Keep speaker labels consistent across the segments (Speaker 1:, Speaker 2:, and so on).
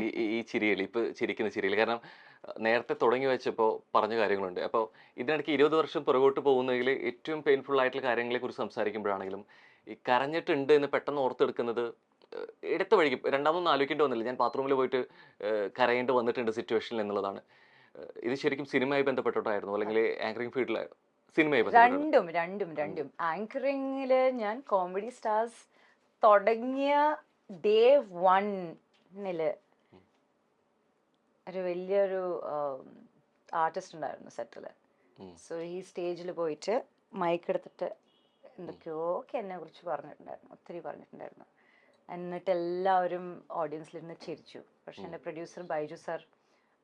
Speaker 1: ഈ ഈ- ചിരിയിൽ ഇപ്പൊ ചിരിക്കുന്ന ചിരിയിൽ കാരണം നേരത്തെ തുടങ്ങി വെച്ചപ്പോൾ പറഞ്ഞ കാര്യങ്ങളുണ്ട്. അപ്പോൾ ഇതിനിടയ്ക്ക് ഇരുപത് വർഷം പുറകോട്ട് പോകുന്നതിൽ ഏറ്റവും പെയിൻഫുൾ ആയിട്ടുള്ള കാര്യങ്ങളെ കുറിച്ച് സംസാരിക്കുമ്പോഴാണെങ്കിലും ഈ കരഞ്ഞിട്ടുണ്ട് എന്ന് പെട്ടെന്ന് ഓർത്തെടുക്കുന്നത് എടുത്ത വഴിക്ക് രണ്ടാമതൊന്നും ആലോചിക്കേണ്ടി വന്നില്ല. ഞാൻ ബാത്റൂമിൽ പോയിട്ട് കരയേണ്ടി വന്നിട്ടുണ്ട് സിറ്റുവേഷനിൽ എന്നുള്ളതാണ്. ഇത് ശരിക്കും സിനിമയായി ബന്ധപ്പെട്ടിട്ടായിരുന്നു? അല്ലെങ്കിൽ ആങ്കറിംഗ് ഫീൽഡിലായിരുന്നു സിനിമയായി
Speaker 2: രണ്ടും രണ്ടും രണ്ടും. ആങ്കറിങ്ങിൽ ഞാൻ കോമഡി സ്റ്റാർസ് തുടങ്ങിയ ഡേ വണ്ണിൽ ഒരു വലിയൊരു ആർട്ടിസ്റ്റ് ഉണ്ടായിരുന്നു
Speaker 1: സെറ്റിൽ.
Speaker 2: സോ ഈ സ്റ്റേജിൽ പോയിട്ട് മൈക്ക് എടുത്തിട്ട് എന്തൊക്കെയോ ഒക്കെ എന്നെ കുറിച്ച് പറഞ്ഞിട്ടുണ്ടായിരുന്നു ഒത്തിരി പറഞ്ഞിട്ടുണ്ടായിരുന്നു. എന്നിട്ട് എല്ലാവരും ഓഡിയൻസിലിരുന്ന് ചിരിച്ചു. പക്ഷെ എന്റെ പ്രൊഡ്യൂസർ ബൈജു സാർ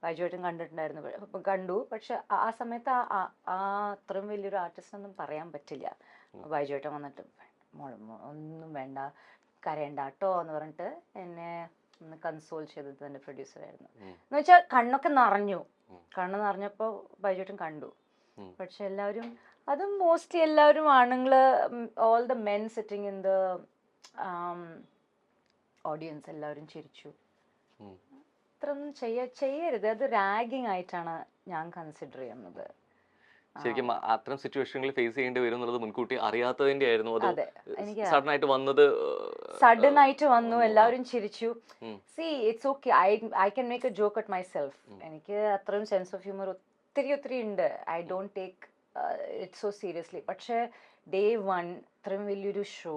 Speaker 2: ബൈജുവായിട്ടും കണ്ടിട്ടുണ്ടായിരുന്നു. കണ്ടു. പക്ഷെ ആ- സമയത്ത് ആ- ആ അത്രയും വലിയൊരു ആർട്ടിസ്റ്റ് ഒന്നും പറയാൻ പറ്റില്ല. ബൈജുവായിട്ടും വന്നിട്ട് ഒന്നും വേണ്ട കരയണ്ട കേട്ടോ എന്ന് പറഞ്ഞിട്ട് എന്നെ ഒന്ന് കൺസോൾ ചെയ്തത് തന്നെ പ്രൊഡ്യൂസറായിരുന്നു. എന്ന് വെച്ചാൽ കണ്ണൊക്കെ നിറഞ്ഞു. കണ്ണു നിറഞ്ഞപ്പോൾ ബൈജുവായിട്ടും കണ്ടു. പക്ഷെ എല്ലാവരും അതും മോസ്റ്റ്ലി എല്ലാവരും ആണുങ്ങൾ all the men sitting in the audience എല്ലാവരും ചിരിച്ചു. ഇത്രയൊന്നും ചെയ്യ ചെയ്യരുത്. അത് റാഗിങ് ആയിട്ടാണ് ഞാൻ കൺസിഡർ ചെയ്യുന്നത്.
Speaker 1: ശരിക്കും അത്തരം സിറ്റുവേഷനുകൾ ഫേസ് ചെയ്യേണ്ടി വരും എന്നുള്ളത് മുൻകൂട്ടി അറിയാത്തതിന്റെ ആയിരുന്നു. അത് സഡൻ ആയിട്ട് വന്നത്
Speaker 2: സഡൻ ആയിട്ട് വന്നു. എല്ലാവരും ചിരിച്ചു. See it's okay I I can make a joke at myself എനിക്ക് അത്രയും സെൻസ് ഓഫ് ഹ്യൂമർ ഒത്തിരി ഒത്തിരി ഉണ്ട്. I don't take it so seriously പക്ഷേ ഡേ വൺ ഇത്രയും വലിയൊരു ഷോ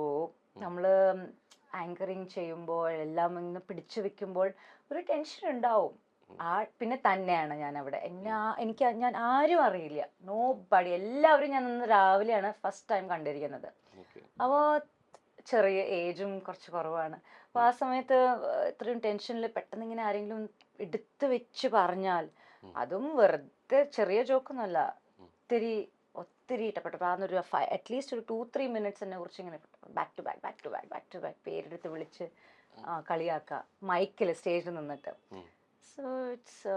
Speaker 2: നമ്മൾ ആങ്കറിങ് ചെയ്യുമ്പോൾ എല്ലാം ഇങ്ങനെ പിടിച്ചു വെക്കുമ്പോൾ ഒരു ടെൻഷൻ ഉണ്ടാവും. ആ പിന്നെ തന്നെയാണ് ഞാൻ അവിടെ എന്നെ ആ- എനിക്ക് ഞാൻ ആരും അറിയില്ല. നോ ബഡി എല്ലാവരും ഞാൻ ഇന്ന് രാവിലെയാണ് ഫസ്റ്റ് ടൈം കണ്ടിരിക്കുന്നത്.
Speaker 1: അപ്പോ
Speaker 2: അപ്പോൾ ചെറിയ ഏജും കുറച്ച് കുറവാണ്. അപ്പോൾ ആ സമയത്ത് ഇത്രയും ടെൻഷനിൽ പെട്ടെന്ന് ഇങ്ങനെ ആരെങ്കിലും എടുത്തു വെച്ച് പറഞ്ഞാൽ അതും വെറുതെ ചെറിയ ജോക്കൊന്നുമല്ല. ഒത്തിരി ഒത്തിരി ഇഷ്ടപ്പെട്ടു അപ്പൊ അതൊരു അറ്റ്ലീസ്റ്റ് ഒരു ടു ത്രീ മിനിറ്റ്സ് എന്നെ കുറിച്ച് ഇങ്ങനെ back to back back to back back to back പേരെടുത്ത് വിളിച്ച് കളിയാക്ക. കളിയാക്കുക മൈക്കിൽ സ്റ്റേജിൽ നിന്നിട്ട്. സോ ഇറ്റ്സ്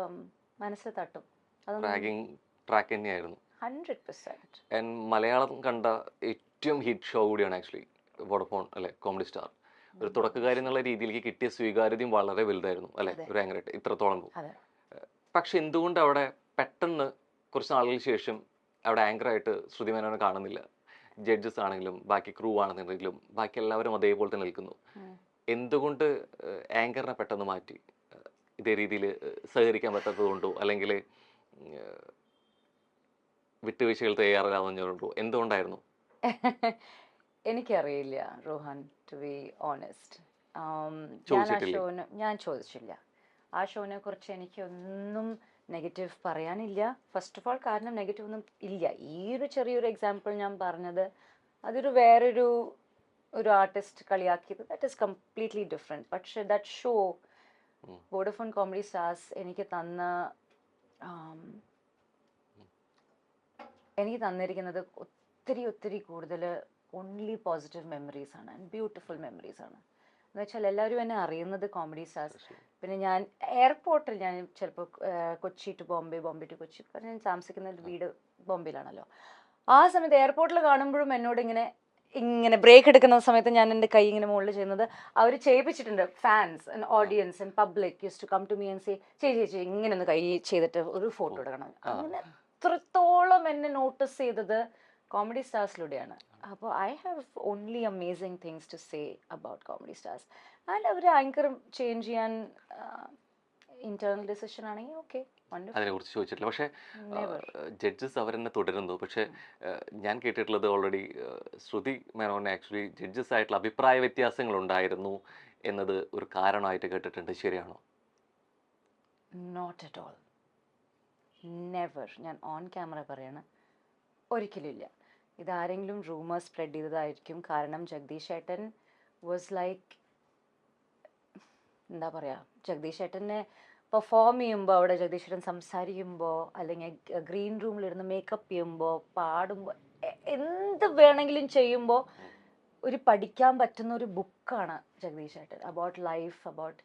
Speaker 2: മനസ്സിൽ തട്ടും.
Speaker 1: ട്രാക്കിംഗ് ട്രാക്ക് തന്നെയായിരുന്നു.
Speaker 2: ഹൺഡ്രഡ് പെർസെന്റ്
Speaker 1: ആൻഡ് മലയാളം കണ്ട ഏറ്റവും ഹിറ്റ് ഷോ കൂടിയാണ് ആക്ച്വലി വോഡഫോൺ അല്ലെ കോമഡി സ്റ്റാർ ഒരു തുടക്കക്കാരി എന്നുള്ള രീതിയിലേക്ക് കിട്ടിയ സ്വീകാര്യതയും വളരെ വലുതായിരുന്നു അല്ലെ. ഒരു ആങ്കറായിട്ട് ഇത്രത്തോളം. പക്ഷെ എന്തുകൊണ്ട് അവിടെ പെട്ടെന്ന് കുറച്ച് നാളുകൾക്ക് ശേഷം അവിടെ ആങ്കറായിട്ട് ശ്രുതി മേനോനെ കാണുന്നില്ല? ജഡ്ജസ് ആണെങ്കിലും ബാക്കി ക്രൂ ആണെന്നുണ്ടെങ്കിലും ബാക്കി എല്ലാവരും അതേപോലെ തന്നെ നിൽക്കുന്നു. എന്തുകൊണ്ട് ആങ്കറിനെ പെട്ടെന്ന് മാറ്റി? ഇതേ രീതിയിൽ സഹകരിക്കാൻ പറ്റാത്തത് കൊണ്ടോ അല്ലെങ്കിൽ വിട്ടുവീഴ്ചകൾ തയ്യാറാവുന്നതുകൊണ്ടോ എന്തുകൊണ്ടായിരുന്നു?
Speaker 2: എനിക്കറിയില്ല റോഹൻ ടു ബി ഓണസ്റ്റ് ഞാൻ ആ? ഷോന് ഞാൻ ചോദിച്ചില്ല. ആ ഷോനെ കുറിച്ച് എനിക്കൊന്നും നെഗറ്റീവ് പറയാനില്ല. ഫസ്റ്റ് ഓഫ് ഓൾ കാരണം നെഗറ്റീവ് ഒന്നും ഇല്ല. ഈ ഒരു ചെറിയൊരു എക്സാമ്പിൾ ഞാൻ പറഞ്ഞത് അതൊരു വേറൊരു ഒരു ആർട്ടിസ്റ്റ് കളിയാക്കിയത്. ദാറ്റ് ഈസ് കംപ്ലീറ്റ്ലി ഡിഫറെന്റ് പക്ഷെ that show. Vodafone comedy stars എനിക്ക് തന്ന എനിക്ക് തന്നിരിക്കുന്നത് ഒത്തിരി ഒത്തിരി കൂടുതൽ ഓൺലി പോസിറ്റീവ് മെമ്മറീസ് ആണ് ആൻഡ് ബ്യൂട്ടിഫുൾ മെമ്മറീസ് ആണ്. എന്ന് വെച്ചാൽ എല്ലാവരും എന്നെ അറിയുന്നത് കോമഡി സ്റ്റാർസ്. പിന്നെ ഞാൻ എയർപോർട്ടിൽ ഞാൻ ചിലപ്പോൾ കൊച്ചി ടു ബോംബെ ബോംബെ ടു കൊച്ചി കാരണം ഞാൻ താമസിക്കുന്ന വീട് ബോംബെയിലാണല്ലോ. ആ സമയത്ത് എയർപോർട്ടിൽ കാണുമ്പോഴും എന്നോട് ഇങ്ങനെ ഇങ്ങനെ ബ്രേക്ക് എടുക്കുന്ന സമയത്ത് ഞാൻ എന്റെ കൈ ഇങ്ങനെ മുകളിൽ ചെയ്യുന്നത്. അവർ ചെയ്യിപ്പിച്ചിട്ടുണ്ട്. Fans and audience and public use to come to me and say ചേച്ചി ചേച്ചി ഇങ്ങനെ ഒന്ന് കൈ ചെയ്തിട്ട് ഒരു ഫോട്ടോ എടുക്കണം. അങ്ങനെ എത്രത്തോളം എന്നെ നോട്ടീസ് ചെയ്തത് കോമഡി സ്റ്റാർസിലൂടെയാണ് അപ്പോൾ I have only amazing things to say about comedy stars and our anchor change ചെയ്യാൻ ഇന്റേണൽ ഡിസിഷൻ ആണെങ്കിൽ ഓക്കെ
Speaker 1: അതിനെ കുറിച്ച് ചോദിച്ചിട്ടില്ല. പക്ഷേ ജഡ്ജസ് അവരെന്നെ തുടരുന്നു. പക്ഷേ ഏഹ്, ഞാൻ കേട്ടിട്ടുള്ളത് ഓൾറെഡി ശ്രുതി മേനോനെ ആക്ച്വലി ജഡ്ജസ് ആയിട്ടുള്ള അഭിപ്രായ വ്യത്യാസങ്ങൾ ഉണ്ടായിരുന്നു എന്നത് ഒരു കാരണമായിട്ട് കേട്ടിട്ടുണ്ട്. ശരിയാണോ?
Speaker 2: നോട്ട് അറ്റ് ഓൾ നെവർ ഞാൻ ഓൺ ക്യാമറ പറയണ. ഒരിക്കലും ഇല്ല. ഇതാരെങ്കിലും റൂമർ സ്പ്രെഡ് ചെയ്തതായിരിക്കും. കാരണം ജഗദീഷ് ഏട്ടൻ വാസ് ലൈക്ക് എന്താ പറയുക ജഗദീഷ് ഏട്ടനെ പെർഫോം ചെയ്യുമ്പോൾ അവിടെ ജഗദീശ്വരൻ സംസാരിക്കുമ്പോൾ അല്ലെങ്കിൽ ഗ്രീൻ റൂമിലിരുന്ന് മേക്കപ്പ് ചെയ്യുമ്പോൾ പാടുമ്പോൾ എന്ത് വേണമെങ്കിലും ചെയ്യുമ്പോൾ ഒരു പഠിക്കാൻ പറ്റുന്ന ഒരു ബുക്കാണ് ജഗദീഷ് ഏട്ടൻ about life about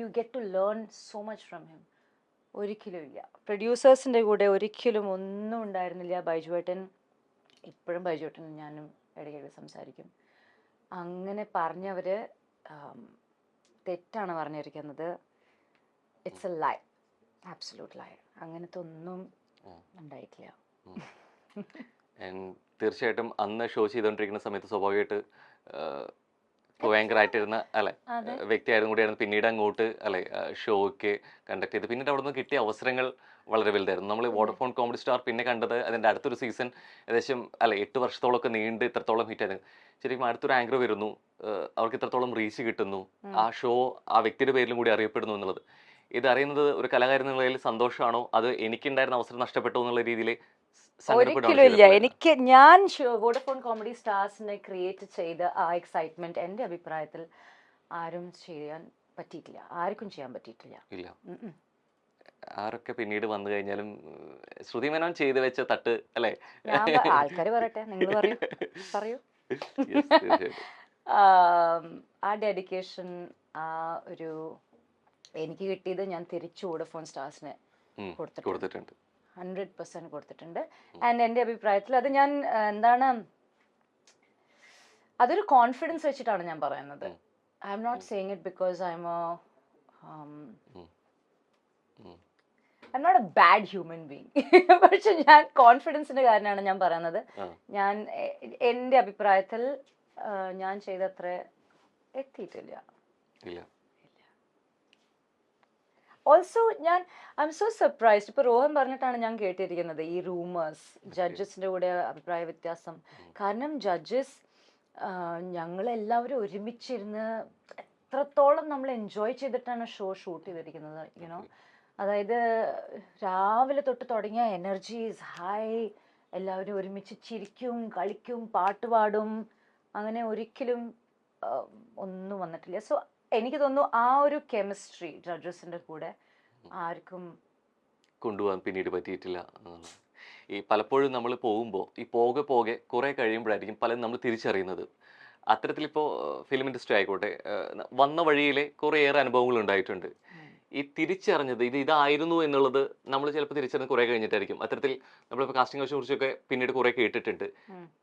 Speaker 2: you get to learn so much from him ഒരിക്കലും ഇല്ല. പ്രൊഡ്യൂസേഴ്സിന്റെ കൂടെ ഒരിക്കലും ഒന്നും ഉണ്ടായിരുന്നില്ല. ബൈജുവേട്ടൻ ഇപ്പോഴും ബൈജുവേട്ടൻ ഞാനും ഇടയ്ക്കിടെ സംസാരിക്കും. അങ്ങനെ പറഞ്ഞവർ തെറ്റാണ് പറഞ്ഞിരിക്കുന്നത്. It's a lie absolute lie അങ്ങനത്തെ ഒന്നും ഉണ്ടായിട്ടില്ല.
Speaker 1: തീർച്ചയായിട്ടും അന്ന് ഷോ ചെയ്തുകൊണ്ടിരിക്കുന്ന സമയത്ത് സ്വാഭാവികമായിട്ട് ഭയങ്കരമായിട്ടിരുന്ന അല്ലെ വ്യക്തിയായിരുന്നു കൂടിയായിരുന്നു പിന്നീട് അങ്ങോട്ട് അല്ലെ ഷോയ്ക്ക് കണ്ടക്ട് ചെയ്ത്. പിന്നീട് അവിടെ നിന്ന് കിട്ടിയ അവസരങ്ങൾ വളരെ വലുതായിരുന്നു. നമ്മൾ വോഡഫോൺ കോമഡി സ്റ്റാർ പിന്നെ കണ്ടത് അതിന്റെ അടുത്തൊരു സീസൺ ഏകദേശം അല്ലെ എട്ട് വർഷത്തോളമൊക്കെ നീണ്ട് ഇത്രത്തോളം ഹിറ്റായിരുന്നു ശരിക്കും അടുത്തൊരു ആങ്കർ വരുന്നു അവർക്ക് ഇത്രത്തോളം റീച്ച് കിട്ടുന്നു. ആ ഷോ ആ വ്യക്തിയുടെ പേരിലും കൂടി അറിയപ്പെടുന്നു എന്നുള്ളത്. ഇത് അറിയുന്നത് ഒരു കലാകാരൻ എന്നുള്ള സന്തോഷമാണോ? അത് എനിക്കുണ്ടായിരുന്ന അവസരം നഷ്ടപ്പെട്ടു എന്നുള്ള രീതിയിൽ
Speaker 2: ഒരിക്കലും ഇല്ല. എനിക്ക് ഞാൻ വോഡഫോൺ കോമഡി സ്റ്റാർസിനെ ക്രിയേറ്റ് ചെയ്ത ആ എക്സൈറ്റ്മെന്റ് എന്റെ അഭിപ്രായത്തിൽ ആരും ചെയ്യാൻ പറ്റിയിട്ടില്ല. ആർക്കും ചെയ്യാൻ പറ്റിയിട്ടില്ല.
Speaker 1: ഇല്ല. ആരൊക്കെ പിന്നീട് വന്നു കഴിഞ്ഞാലും ശ്രുതി മേനോൻ ചെയ്തു വെച്ച തട്ട് അല്ലെ?
Speaker 2: ആൾക്കാർ പറയട്ടെ. നിങ്ങൾ പറയൂ. പറയൂ. ആ ഡെഡിക്കേഷൻ ആ ഒരു എനിക്ക് കിട്ടിയത് ഞാൻ തിരിച്ചു വോഡഫോൺ സ്റ്റാർസിന് കൊടുത്തിട്ടുണ്ട്. ഹൺഡ്രഡ് പെർസെന്റ് കൊടുത്തിട്ടുണ്ട്. ആൻഡ് എന്റെ അഭിപ്രായത്തിൽ അത് ഞാൻ എന്താണ് അതൊരു കോൺഫിഡൻസ് വെച്ചിട്ടാണ് ഞാൻ പറയുന്നത്. I'm not saying it because I'm. I not a bad human being പക്ഷെ ഞാൻ കോൺഫിഡൻസിന്റെ കാരണമാണ് ഞാൻ പറയുന്നത്. ഞാൻ എന്റെ എന്റെ അഭിപ്രായത്തിൽ ഞാൻ ചെയ്തത്ര എത്തിയിട്ടില്ല. ഓൾസോ ഞാൻ ഐ എം സോ സർപ്രൈസ്ഡ് ഇപ്പൊ രോഹൻ പറഞ്ഞിട്ടാണ് ഞാൻ കേട്ടിരിക്കുന്നത് ഈ റൂമേഴ്സ് ജഡ്ജസിന്റെ കൂടെ അഭിപ്രായ വ്യത്യാസം. കാരണം ജഡ്ജസ് ഞങ്ങൾ എല്ലാവരും ഒരുമിച്ചിരുന്ന് എത്രത്തോളം നമ്മൾ എൻജോയ് ചെയ്തിട്ടാണ് ഷോ ഷൂട്ട് ചെയ്തിരിക്കുന്നത് യുനോ അതായത് രാവിലെ തൊട്ട് തുടങ്ങിയ എനർജീസ് ഹൈ എല്ലാവരും ഒരുമിച്ച് ചിരിക്കും കളിക്കും പാട്ട് പാടും. അങ്ങനെ ഒരിക്കലും ഒന്നും വന്നിട്ടില്ല. സോ എനിക്ക് തോന്നുന്നു ആ ഒരു കെമിസ്ട്രി ജഡ്ജസിന്റെ കൂടെ ആർക്കും
Speaker 1: കൊണ്ടുപോകാൻ പിന്നീട് പറ്റിയിട്ടില്ല. ഈ പലപ്പോഴും നമ്മൾ പോകുമ്പോൾ ഈ പോകെ പോകെ കുറെ കഴിയുമ്പോഴായിരിക്കും പലരും നമ്മൾ തിരിച്ചറിയുന്നത്. അത്തരത്തിലിപ്പോൾ ഫിലിം ഇൻഡസ്ട്രി ആയിക്കോട്ടെ വന്ന വഴിയിലെ കുറേയേറെ അനുഭവങ്ങൾ ഉണ്ടായിട്ടുണ്ട്. ഈ തിരിച്ചറിഞ്ഞത് ഇത് ഇതായിരുന്നു എന്നുള്ളത് നമ്മൾ ചിലപ്പോൾ തിരിച്ചറിഞ്ഞ് കുറെ കഴിഞ്ഞിട്ടായിരിക്കും. അത്തരത്തിൽ നമ്മളിപ്പോൾ കാസ്റ്റിംഗ് കുറിച്ചൊക്കെ പിന്നീട് കുറെ കേട്ടിട്ടുണ്ട്.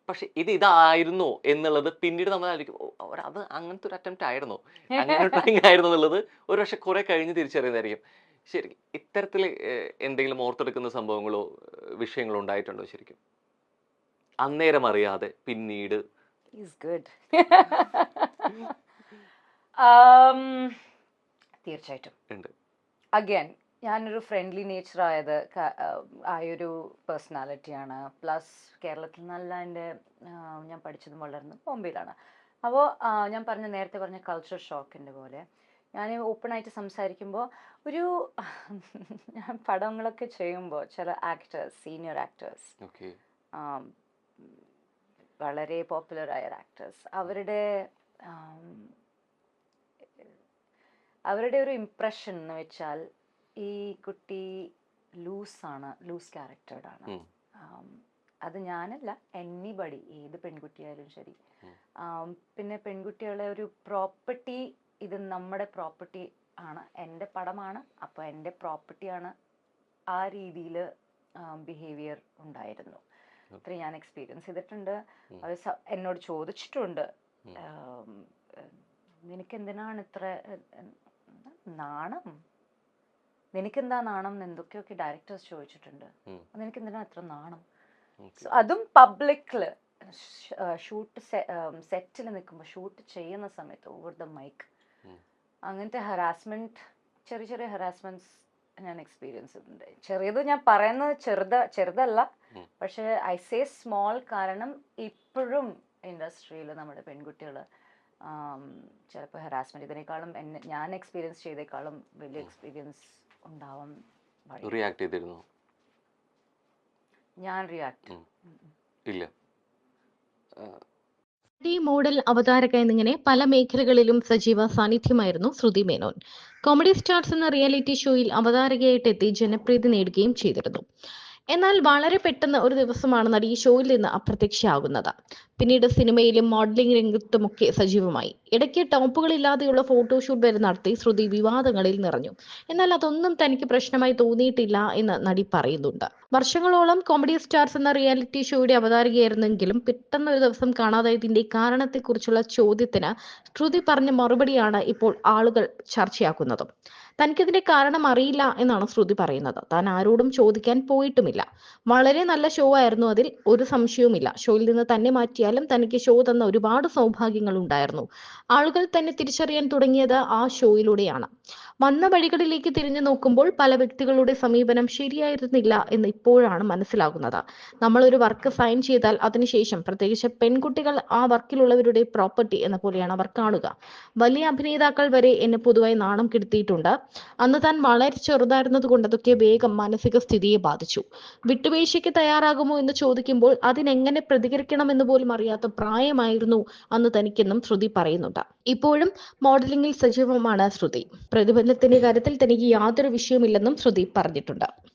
Speaker 1: പക്ഷെ ഇത് ഇതായിരുന്നോ എന്നുള്ളത് പിന്നീട് നമ്മളായിരിക്കും അത് അങ്ങനത്തെ ഒരു അറ്റംപ്റ്റ് ആയിരുന്നോ? അങ്ങനെ ആയിരുന്നു എന്നുള്ളത് ഒരു പക്ഷെ കുറെ കഴിഞ്ഞ് തിരിച്ചറിയുന്നതായിരിക്കും. ശരി ഇത്തരത്തിൽ എന്തെങ്കിലും ഓർത്തെടുക്കുന്ന സംഭവങ്ങളോ വിഷയങ്ങളോ ഉണ്ടായിട്ടുണ്ടോ ശരിക്കും? അന്നേരം അറിയാതെ പിന്നീട്.
Speaker 2: ഈസ് ഗുഡ് Um, തീർച്ചയായിട്ടും.
Speaker 1: ഉണ്ട്.
Speaker 2: അഗൈൻ ഞാനൊരു ഫ്രണ്ട്ലി നേച്ചർ ആയത് ആയൊരു പേഴ്സണാലിറ്റിയാണ് പ്ലസ് കേരളത്തിൽ നല്ല എന്റെ ഞാൻ പഠിച്ചതും വളർന്നതും ബോംബെയിലാണ്. അപ്പോൾ ഞാൻ പറഞ്ഞ നേരത്തെ പറഞ്ഞ കൾച്ചർ ഷോക്കിന്റെ പോലെ ഞാൻ ഓപ്പണായിട്ട് സംസാരിക്കുമ്പോൾ ഒരു ഞാൻ പടങ്ങളൊക്കെ ചെയ്യുമ്പോൾ ചില ആക്ടേഴ്സ് സീനിയർ ആക്ടേഴ്സ് വളരെ പോപ്പുലറായ ആക്ടേഴ്സ് അവരുടെ അവരുടെ ഒരു ഇംപ്രഷൻ എന്ന് വെച്ചാൽ ഈ കുട്ടി ലൂസാണ് ലൂസ് ക്യാരക്ടേർഡ് ആണ്. അത് ഞാനല്ല എനിബഡി ഏത് പെൺകുട്ടിയായാലും ശരി. പിന്നെ പെൺകുട്ടികളെ ഒരു പ്രോപ്പർട്ടി ഇത് നമ്മുടെ പ്രോപ്പർട്ടി ആണ്. എന്റെ പടമാണ് അപ്പോൾ എന്റെ പ്രോപ്പർട്ടിയാണ് ആ രീതിയിൽ ബിഹേവിയർ ഉണ്ടായിരുന്നു. ഇത്ര ഞാൻ എക്സ്പീരിയൻസ് ചെയ്തിട്ടുണ്ട്. അവർ എന്നോട് ചോദിച്ചിട്ടുണ്ട്. നിനക്ക് എന്തിനാണ് ഇത്ര നാണം? നിനക്കെന്താ നാണം എന്ന് എന്തൊക്കെയൊക്കെ ഡയറക്ടേഴ്സ് ചോദിച്ചിട്ടുണ്ട്?
Speaker 1: നിനക്ക്
Speaker 2: എന്തിനാ ഇത്ര നാണം? സോ അതും പബ്ലിക്കിൽ ഷൂട്ട് സെറ്റിൽ നിൽക്കുമ്പോൾ ഷൂട്ട് ചെയ്യുന്ന സമയത്ത് ഓവർ ദ മൈക്ക്. അങ്ങനത്തെ ഹറാസ്മെന്റ് ചെറിയ ചെറിയ ഹറാസ്മെന്റ്സ് ഞാൻ എക്സ്പീരിയൻസ് ചെയ്തിട്ടുണ്ട് ചെറിയത് ഞാൻ പറയുന്നത് ചെറുത ചെറുതല്ല.
Speaker 1: പക്ഷെ
Speaker 2: പക്ഷേ ഐ സേ സ്മോൾ കാരണം ഇപ്പോഴും ഇൻഡസ്ട്രിയിൽ നമ്മുടെ പെൺകുട്ടികൾ ചിലപ്പോൾ ഹറാസ്മെന്റ് ഇതിനേക്കാളും എന്നെ ഞാൻ എക്സ്പീരിയൻസ് ചെയ്തേക്കാളും വലിയ എക്സ്പീരിയൻസ് ഉണ്ടാവും
Speaker 1: റിയാക്ട് ചെയ്തിരുന്നു?
Speaker 2: ഞാൻ റിയാക്ട്
Speaker 1: ഇല്ല.
Speaker 3: നടി മോഡൽ അവതാരക എന്നിങ്ങനെ പല മേഖലകളിലും സജീവ സാന്നിധ്യമായിരുന്നു ശ്രുതി മേനോൻ. കോമഡി സ്റ്റാർസ് എന്ന റിയാലിറ്റി ഷോയിൽ അവതാരകയായിട്ട് എത്തി ജനപ്രീതി നേടുകയും ചെയ്തിരുന്നു. എന്നാൽ വളരെ പെട്ടെന്ന് ഒരു ദിവസമാണ് നടി ഈ ഷോയിൽ നിന്ന് അപ്രത്യക്ഷയാകുന്നത്. പിന്നീട് സിനിമയിലും മോഡലിംഗ് രംഗത്തുമൊക്കെ സജീവമായി. ഇടയ്ക്ക് ടോപ്പുകളില്ലാതെയുള്ള ഫോട്ടോഷൂട്ട് വരെ നടത്തി ശ്രുതി വിവാദങ്ങളിൽ നിറഞ്ഞു. എന്നാൽ അതൊന്നും തനിക്ക് പ്രശ്നമായി തോന്നിയിട്ടില്ല എന്ന് നടി പറയുന്നുണ്ട്. വർഷങ്ങളോളം കോമഡി സ്റ്റാർസ് എന്ന റിയാലിറ്റി ഷോയുടെ അവതാരകയായിരുന്നെങ്കിലും പെട്ടെന്ന് ഒരു ദിവസം കാണാതായതിന്റെ കാരണത്തെക്കുറിച്ചുള്ള ചോദ്യത്തിന് ശ്രുതി പറഞ്ഞ മറുപടിയാണ് ഇപ്പോൾ ആളുകൾ ചർച്ചയാക്കുന്നതും. തനിക്കിതിന്റെ കാരണം അറിയില്ല എന്നാണ് ശ്രുതി പറയുന്നത്. താൻ ആരോടും ചോദിക്കാൻ പോയിട്ടുമില്ല. വളരെ നല്ല ഷോ ആയിരുന്നു അതിൽ. ഒരു സംശയവുമില്ല. ഷോയിൽ നിന്ന് തന്നെ മാറ്റിയാലും തനിക്ക് ഷോ തന്ന ഒരുപാട് സൗഭാഗ്യങ്ങൾ ഉണ്ടായിരുന്നു. ആളുകൾ തന്നെ തിരിച്ചറിയാൻ തുടങ്ങിയത് ആ ഷോയിലൂടെയാണ് വന്ന വഴികളിലേക്ക് തിരിഞ്ഞു നോക്കുമ്പോൾ പല വ്യക്തികളുടെ സമീപനം ശരിയായിരുന്നില്ല എന്ന് ഇപ്പോഴാണ് മനസ്സിലാകുന്നത്. നമ്മൾ ഒരു വർക്ക് സൈൻ ചെയ്താൽ അതിനുശേഷം പ്രത്യേകിച്ച് പെൺകുട്ടികൾ ആ വർക്കിലുള്ളവരുടെ പ്രോപ്പർട്ടി എന്ന പോലെയാണ് അവർ കാണുക വലിയ അഭിനേതാക്കൾ വരെ എന്നെ പൊതുവായി നാണം കെടുത്തിയിട്ടുണ്ട്. അന്ന് താൻ വളരെ ചെറുതായിരുന്നത് കൊണ്ട് അതൊക്കെ വേഗം മാനസിക സ്ഥിതിയെ ബാധിച്ചു. വിട്ടുവീഴ്ചയ്ക്ക് തയ്യാറാകുമോ എന്ന് ചോദിക്കുമ്പോൾ അതിനെങ്ങനെ പ്രതികരിക്കണമെന്ന് പോലും അറിയാത്ത പ്രായമായിരുന്നു അന്ന് തനിക്കെന്നും ശ്രുതി പറയുന്നുണ്ട്. ഇപ്പോഴും മോഡലിംഗിൽ സജീവമാണ് ശ്രുതി. പ്രതിബന്ധത്തിന്റെ കാര്യത്തിൽ തനിക്ക് യാതൊരു വിഷയമില്ലെന്നും ശ്രുതി പറഞ്ഞിട്ടുണ്ട്.